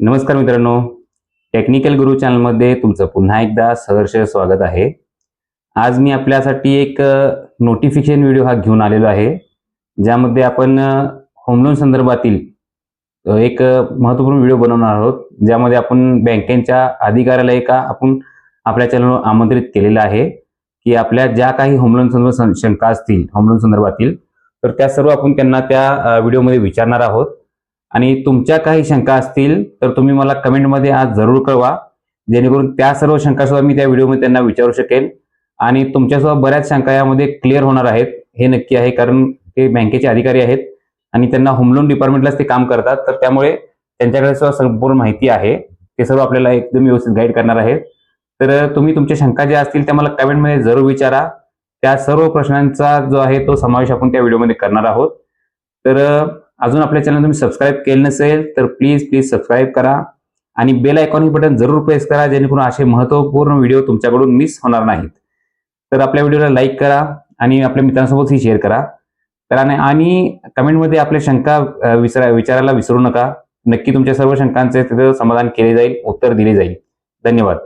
नमस्कार मित्रांनो. टेक्निकल गुरु चॅनलमध्ये तुमचं पुन्हा एकदा सहर्ष स्वागत आहे. आज मी आपल्यासाठी एक नोटिफिकेशन व्हिडिओ हा घेऊन आलेलो आहे. ज्यामध्ये आपण होम लोन संदर्भातील एक महत्त्वपूर्ण व्हिडिओ बनवणार आहोत. ज्यामध्ये आपण बँकेच्या अधिकाऱ्याला एका आपण आपल्या चॅनलवर आमंत्रित केलेलं आहे की आपल्या ज्या काही होम लोन संदर्भ शंका असतील होम लोन संदर्भातील तर त्या सर्व आपण त्यांना त्या व्हिडिओमध्ये विचारणार आहोत. आणि तुमच्या काही शंका असतील तर तुम्ही मला कमेंटमध्ये आज जरूर कळवा. जेणेकरून त्या सर्व शंका सुद्धा मी त्या व्हिडिओमध्ये त्यांना विचारू शकेल आणि तुमच्यासोबत बऱ्याच शंका यामध्ये क्लिअर होणार आहेत. हे नक्की आहे कारण ते बँकेचे अधिकारी आहेत आणि त्यांना होम लोन डिपार्टमेंटलाच ते काम करतात. तर त्यामुळे त्यांच्याकडे सुद्धा संपूर्ण माहिती आहे. ते सर्व आपल्याला एकदम व्यवस्थित गाईड करणार आहेत. तर तुम्ही तुमच्या शंका ज्या असतील त्या मला कमेंटमध्ये जरूर विचारा. त्या सर्व प्रश्नांचा जो आहे तो समावेश आपण त्या व्हिडिओमध्ये करणार आहोत. तर अजून आपल्या चॅनल तुम्ही सबस्क्राईब केलं नसेल तर प्लीज प्लीज सबस्क्राईब करा. आणि बेल आयकॉनिक बटन जरूर प्रेस करा जेणेकरून असे महत्त्वपूर्ण व्हिडिओ तुमच्याकडून मिस होणार नाहीत. तर आपल्या व्हिडिओला लाईक करा आणि आपल्या मित्रांसोबतही शेअर करा. तर आणि कमेंटमध्ये आपल्या शंका अ, विचारा विचारायला विसरू नका. नक्की तुमच्या सर्व शंकांचे तिथं समाधान केले जाईल उत्तर दिले जाईल. धन्यवाद.